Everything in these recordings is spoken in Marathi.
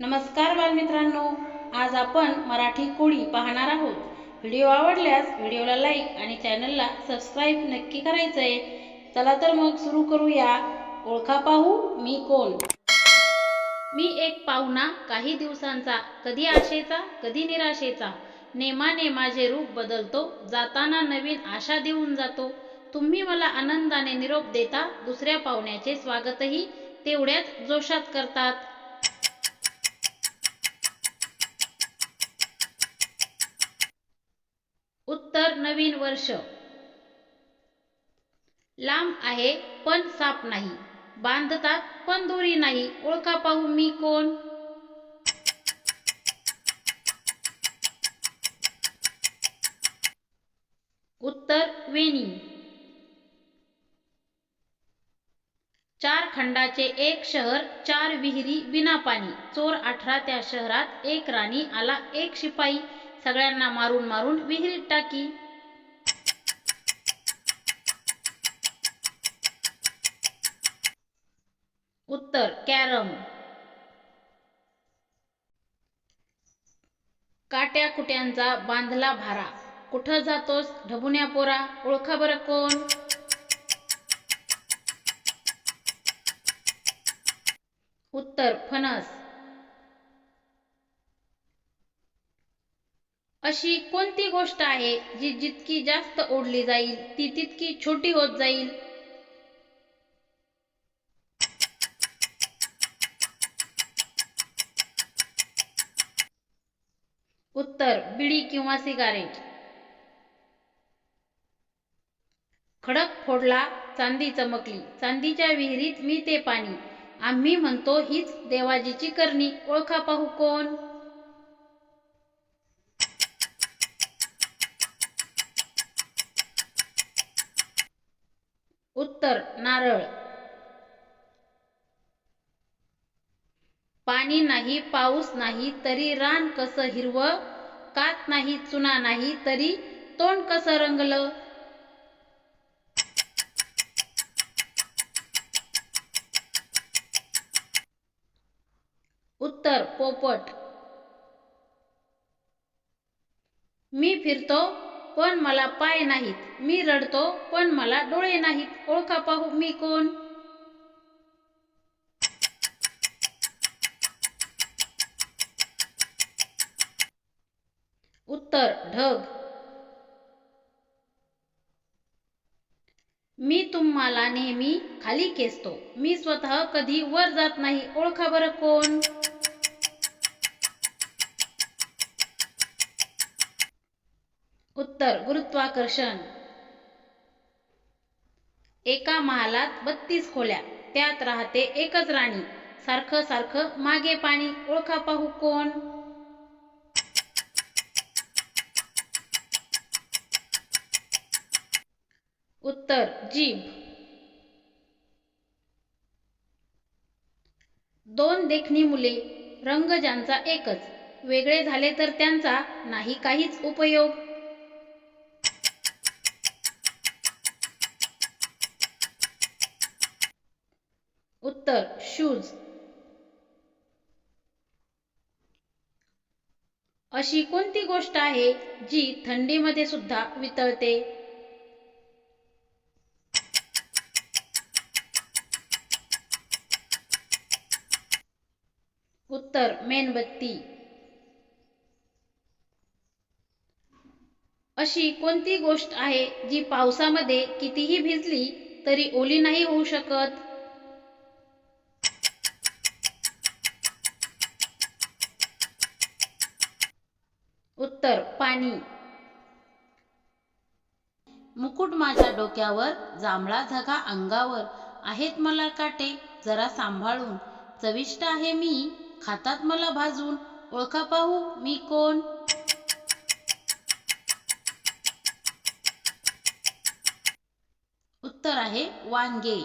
नमस्कार बालमित्रांनो. आज आपण मराठी कोळी पाहणार आहोत. व्हिडिओ आवडल्यास व्हिडिओला लाईक आणि चॅनलला सबस्क्राईब नक्की करायचं आहे चला तर मग सुरू करूया. ओळखा पाहू मी कोण? मी एक पाहुणा काही दिवसांचा कधी आशेचा कधी निराशेचा. नेमाने माझे रूप बदलतो जाताना नवीन आशा देऊन जातो. तुम्ही मला आनंदाने निरोप देता दुसऱ्या पाहुण्याचे स्वागतही तेवढ्याच जोशात करतात. उत्तर नवीन वर्ष. लांब आहे पण साप नाही. बांधतात पण दोरी नाही. ओळखा पाहू मी कोण? उत्तर वेणी. चार खंडाचे एक शहर चार विहिरी बिना पाणी. चोर अठरा त्या शहरात एक राणी आला एक शिपाई. सगळ्यांना मारून मारून विहिरीत टाकी. उत्तर कॅरम. काट्या कुट्यांचा बांधला भारा. कुठं जातोस? ढबुन्या पोरा ओळखा बरं कोण? उत्तर फणस. अशी कोणती गोष्ट आहे जी जितकी जास्त ओढली जाईल ती तितकी छोटी होत जाईल? उत्तर बिडी किंवा सिगारेट. खडक फोडला चांदी चमकली. चांदीच्या विहिरीत मी ते पाणी. आम्ही म्हणतो हीच देवाजीची करणी. ओळखा पाहू कोण? उत्तर नारळ. पाणी नाही पाऊस नाही तरी रान कसं हिरवं? कात नाही चुना नाही तरी तोंड कसं रंगलं? उत्तर पोपट. मी फिरतो पण मला पाय नाहीत. मी रडतो पण मला डोळे नाहीत. ओळखा पाहू मी कोण? उत्तर ढग. मी तुम्हाला नेहमी खाली खेचतो. मी स्वतः कधी वर जात नाही. ओळखा बरं कोण? उत्तर गुरुत्वाकर्षण. एका महालात बत्तीस खोल्या त्यात राहते एकच राणी. सारखं सारखं मागे पाणी ओळखा पाहू कोण? उत्तर जीभ. दोन देखणी मुले रंग ज्यांचा एकच. वेगळे झाले तर त्यांचा नाही काहीच उपयोग. उत्तर शूज अशी कोणती गोष्ट आहे जी थंडीमध्ये सुद्धा वितळते? उत्तर मेणबत्ती. अशी कोणती गोष्ट आहे जी पावसामध्ये कितीही भिजली तरी ओली नाही होऊ शकत? उत्तर पाणी. मुकुट माझ्या डोक्यावर जांभळा झगा अंगावर. आहेत मला काटे जरा सांभाळून. चविष्ट आहे मी खातात मला भाजून. ओळखा पाहू मी कोण? उत्तर आहे वांगे.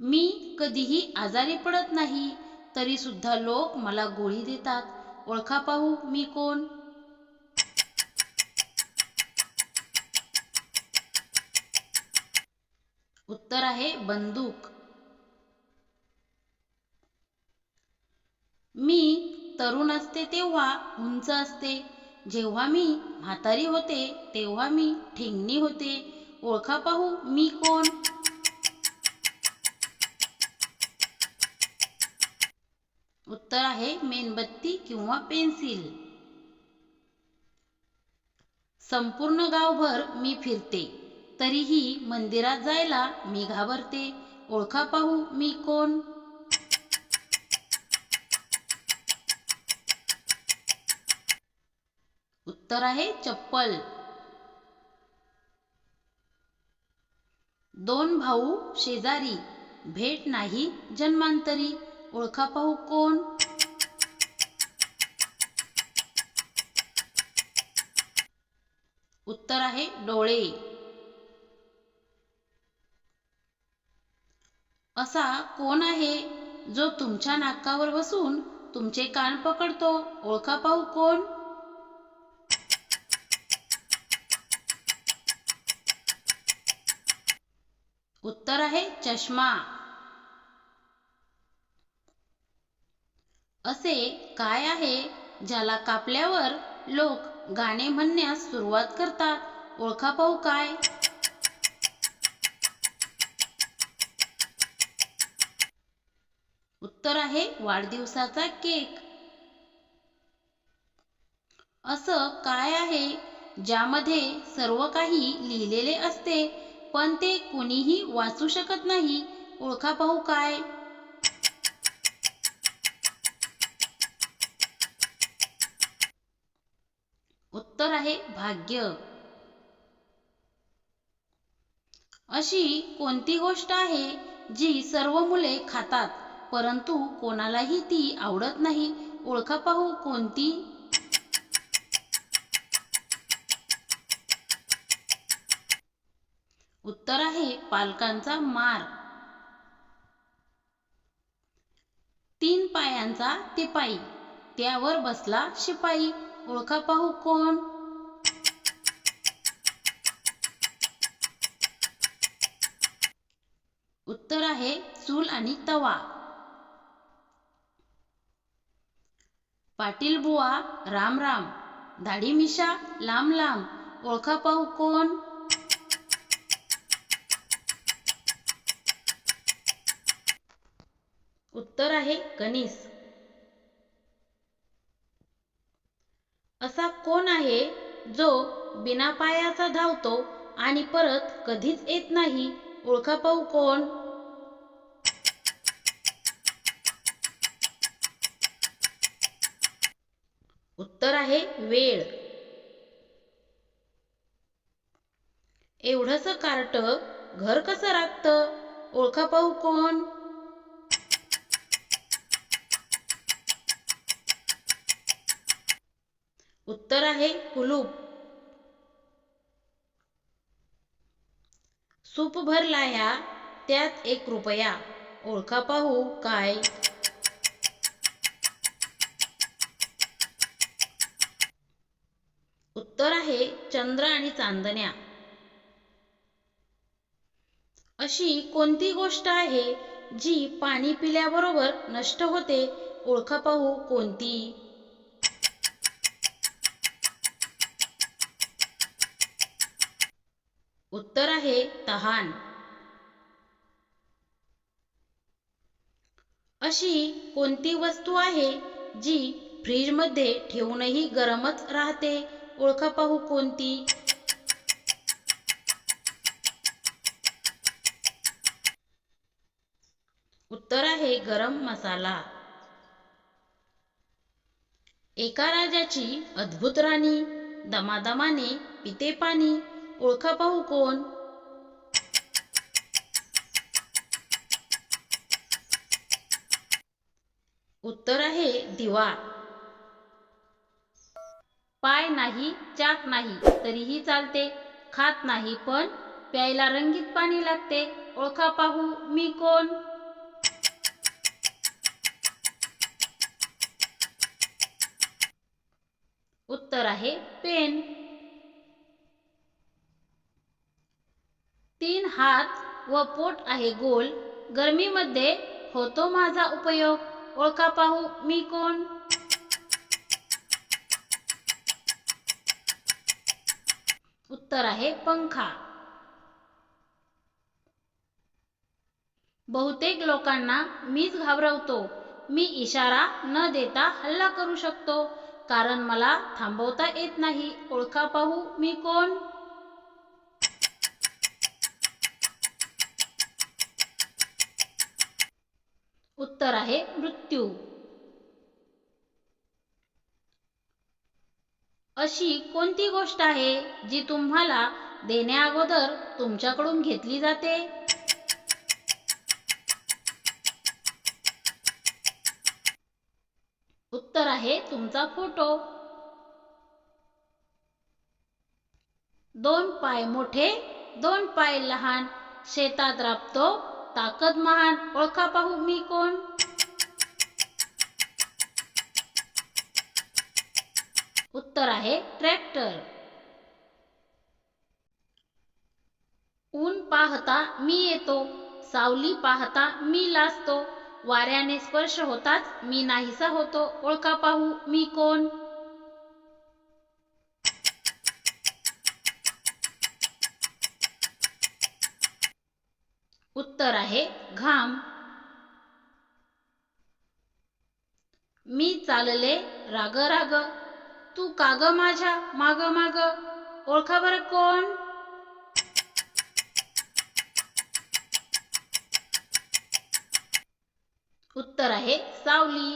मी कधीही आजारी पडत नाही. तरी सुद्धा लोक मला गोळी देतात. ओळखा पाहू मी कोण? उत्तर आहे बंदूक. मी तरुण असते तेव्हा उंच असते. जेव्हा मी म्हातारी होते तेव्हा मी ठेंगणी होते. ओळखा पाहू मी कोण? उत्तर आहे मेणबत्ती किंवा पेन्सिल. संपूर्ण गावभर मी फिरते तरीही मंदिरात जायला मी घाबरते. ओळखा पाहू मी कोण? उत्तर आहे चप्पल. दोन भाऊ शेजारी भेट नाही जन्मांतरी. ओळखा पाहू कोण? उत्तर आहे डोळे. असा कोण आहे जो तुमच्या नाकावर बसून तुमचे कान पकडतो? ओळखा पाहू कोण? उत्तर आहे चष्मा. असे काय आहे ज्याला कापल्यावर लोक गाणे म्हणण्यास सुरुवात करतात? ओळखा पाहू काय? उत्तर आहे वाढदिवसाचा केक. असं काय आहे ज्यामध्ये सर्व काही लिहिलेले असते पण ते कुणीही वाचू शकत नाही? ओळखा पाहू काय? उत्तर आहे भाग्य. अशी कोणती गोष्ट आहे जी सर्व मुले खातात परंतु कोणालाही ती आवडत नाही? ओळखा पाहू कोणती? उत्तर आहे पालकांचा मार. तीन पायांचा तिपाई. त्यावर बसला शिपाई. ओळखा पाहू हो कोण? उत्तर आहे चूल आणि तवा. पाटील बुवा राम राम. दाढी मिशा लांब लांब. ओळखा पाहू हो कोण? उत्तर आहे कनिस असा कोण आहे जो बिना पायाचा धावतो आणि परत कधीच येत नाही? ओळखा पाहू कोण? उत्तर आहे वेळ. एवढस कार्ट घर कसं राखतं? ओळखा पाहू कोण? उत्तर आहे कुलूप. सूप भरला ह्या त्यात एक रुपया. ओळखा पाहू काय? उत्तर आहे चंद्र आणि चांदण्या. अशी कोणती गोष्ट आहे जी पाणी पिल्याबरोबर नष्ट होते? ओळखा पाहू कोणती? उत्तर आहे तहान. अशी कोणती वस्तू आहे जी फ्रीजमध्ये ठेवूनही गरमच राहते? ओळखा पाहू कोणती? उत्तर आहे गरम मसाला. एका राजाची अद्भुत राणी दमादमाने पिते पाणी ओळखा पाहू कोण? उत्तर आहे दिवा. पाय नाही चाक नाही तरीही चालते. खात नाही पण प्यायला रंगीत पाणी लागते. ओळखा पाहू मी कोण? उत्तर आहे पेन. हात व पोट आहे गोल. गरमीमध्ये होतो माझा उपयोग. ओळखा पाहू मी कोण? उत्तर आहे पंखा. बहुतेक लोकांना मीच घाबरवतो. मी इशारा न देता हल्ला करू शकतो. कारण मला थांबवता येत नाही. ओळखा पाहू मी कोण? उत्तर आहे मृत्यू. अशी कोणती गोष्ट आहे जी तुम्हाला देण्याअगोदर तुमच्याकडून घेतली जाते? उत्तर आहे तुमचा फोटो. दोन पाय मोठे दोन पाय लहान शेतात राबतो ताकद महान. ओळखा पाहू मी कोण? उत्तर आहे ट्रॅक्टर. ऊन पाहता मी येतो. सावली पाहता मी लाजतो. वाऱ्याने स्पर्श होताच मी नाहीसा होतो. ओळखा पाहू मी कोण? उत्तर आहे घाम. मी चालले राग राग तू काग माझ्या माग माग. ओळखा बरं कोण? उत्तर आहे सावली.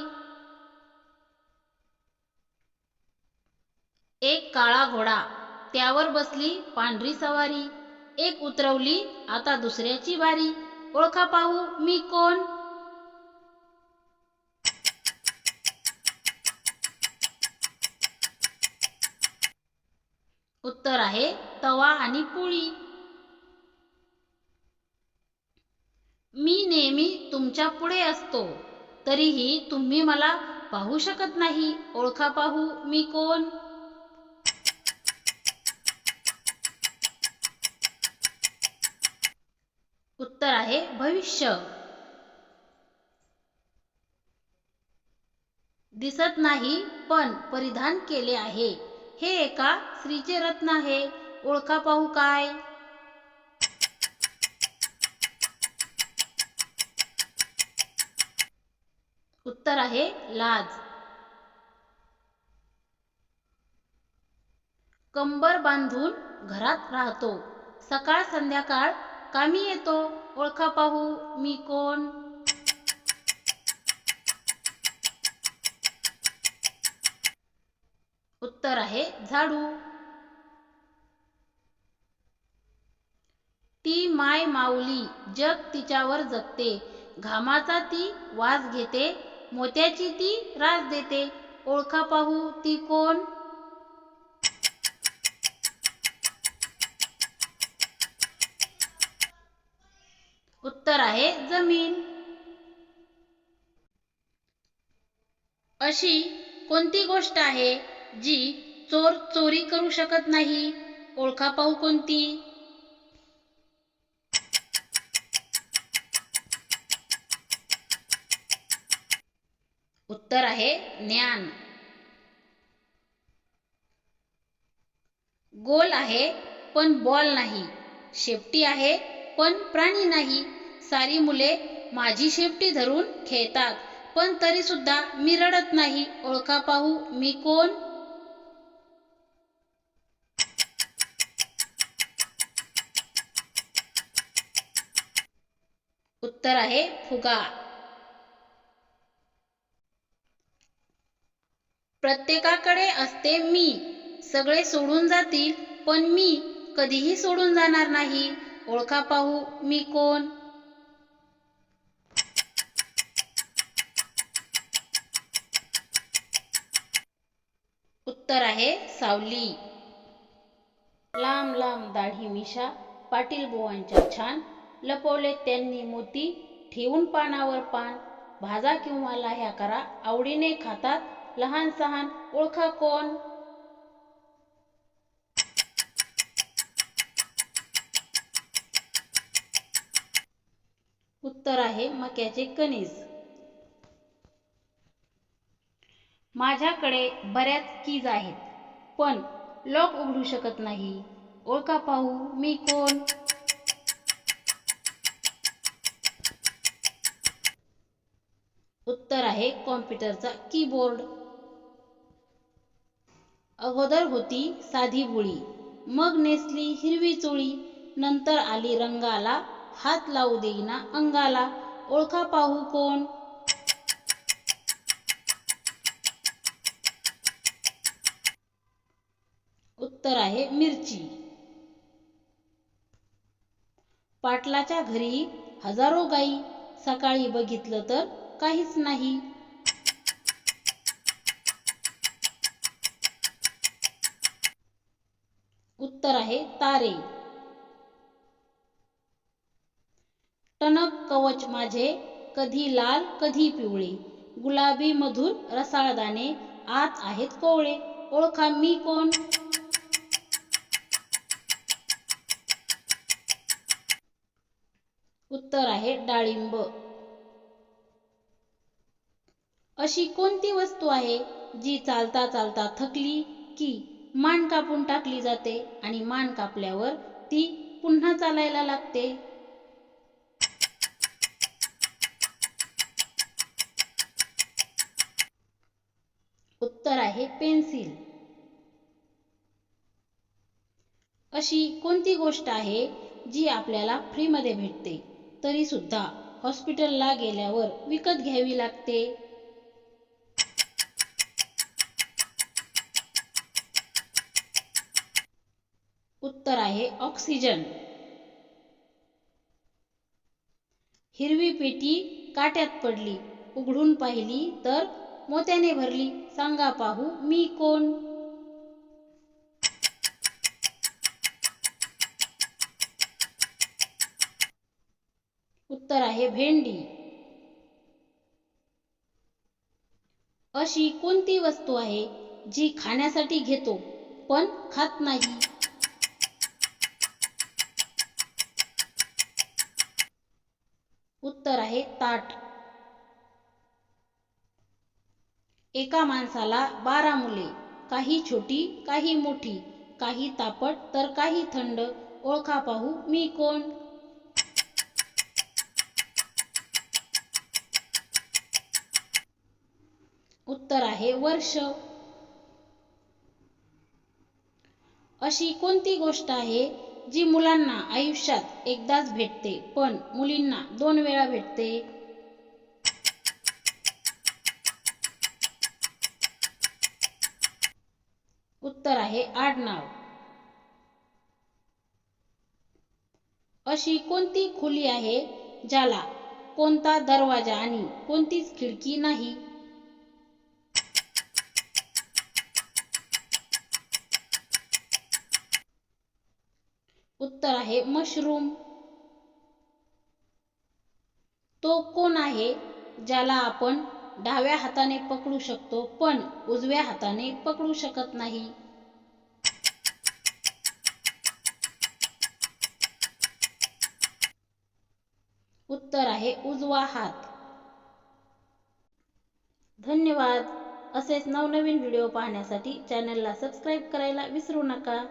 एक काळा घोडा. त्यावर बसली पांढरी सवारी. एक उतरवली आता दुसऱ्याची बारी ओळखा पाहू मी कोण? उत्तर आहे तवा आणि पोळी. मी नेहमी तुमच्यापुढे असतो तरीही तुम्ही मला पाहू शकत नाही. ओळखा पाहू मी कोण? उत्तर आहे भविष्य. दिसत नाही पण परिधान केले आहे. हे एका स्त्रीचे रत्न आहे. ओळखा पाहू काय? उत्तर आहे लाज. कंबर बांधून घरात राहतो. सकाळ संध्याकाळ कामी येतो. ओळखा पाहू मी कोण? उत्तर आहे झाडू. ती माय माऊली जग तिच्यावर जगते. घामाचा ती वास घेते. मोत्याची ती रास देते. ओळखा पाहू ती कोण? उत्तर आहे जमीन. अशी कोणती गोष्ट आहे जी चोर चोरी करू शकत नाही? ओळखा पाहू कोणती? उत्तर आहे ज्ञान. गोल आहे पण बॉल नाही. शेपटी आहे पण प्राणी नाही. सारी मुले माझी शेपटी धरून खेळतात. पण तरी सुद्धा मी रडत नाही. ओळखा पाहू मी कोण? उत्तर आहे फुगा. प्रत्येकाकडे असते मी. सगळे सोडून जातील पण मी कधीही सोडून जाणार नाही. ओळखा पाहू मी कोण? उत्तर आहे सावली. लांब लांब दाढी मिशा पाटील बुवांच्या छान. लपवले त्यांनी मोती ठेवून पानावर पान. भाजा किंवा लाह्या करा आवडीने खातात. लहान सहान ओळखा कोण? उत्तर आहे मक्याचे कणीस. माझ्याकडे बऱ्याच कीज आहेत पण लॉक उघडू शकत नाही. ओळखा पाहू मी कोण? उत्तर आहे कॉम्प्युटरचा कीबोर्ड. अगोदर होती साधी बुळी. मग नेसली हिरवी चोळी. नंतर आली रंगाला हात लावू देईना अंगाला. ओळखा पाहू कोण? उत्तर आहे मिरची. पाटलाच्या घरी हजारो गाई. सकाळी बघितलं तर काहीच नाही. उत्तर आहे तारे. टणक कवच माझे कधी लाल कधी पिवळे. गुलाबी मधुर रसाळदाणे आत आहेत कोवळे. ओळखा मी कोण? उत्तर आहे डाळिंब. अशी कोणती वस्तू आहे जी चालता चालता थकली की मान कापून टाकली जाते आणि मान कापल्यावर ती पुन्हा चालायला लागते? उत्तर आहे पेन्सिल. अशी कोणती गोष्ट आहे जी आपल्याला फ्रीमध्ये भेटते? तरी सुद्धा हॉस्पिटलला गेल्यावर विकत घ्यावी लागते. उत्तर आहे ऑक्सिजन. हिरवी पेटी काट्यात पडली उघडून पाहिली तर मोत्याने भरली सांगा पाहू मी कोण? उत्तर आहे भेंडी. अशी कोणती वस्तू आहे जी खाण्यासाठी घेतो पण खात नाही? उत्तर आहे ताट. एका माणसाला बारा मुले काही छोटी काही मोठी काही तापट तर काही थंड. ओळखा पाहू मी कोण? उत्तर आहे वर्ष. अशी कोणती गोष्ट आहे जी मुलांना आयुष्यात एकदाच भेटते पण मुलींना दोन वेळा भेटते? उत्तर आहे आडनाव. अशी कोणती खोली आहे ज्याला कोणता दरवाजा आणि कोणतीच खिडकी नाही? उत्तर आहे मशरूम. तो कोण आहे? ज्याला आपण डाव्या हाताने पकडू शकतो पण उजव्या हाताने पकडू शकत नाही. उत्तर आहे उजवा हात. धन्यवाद. असेच नवनवीन व्हिडिओ पाहण्यासाठी चॅनलला सबस्क्राईब करायला विसरू नका.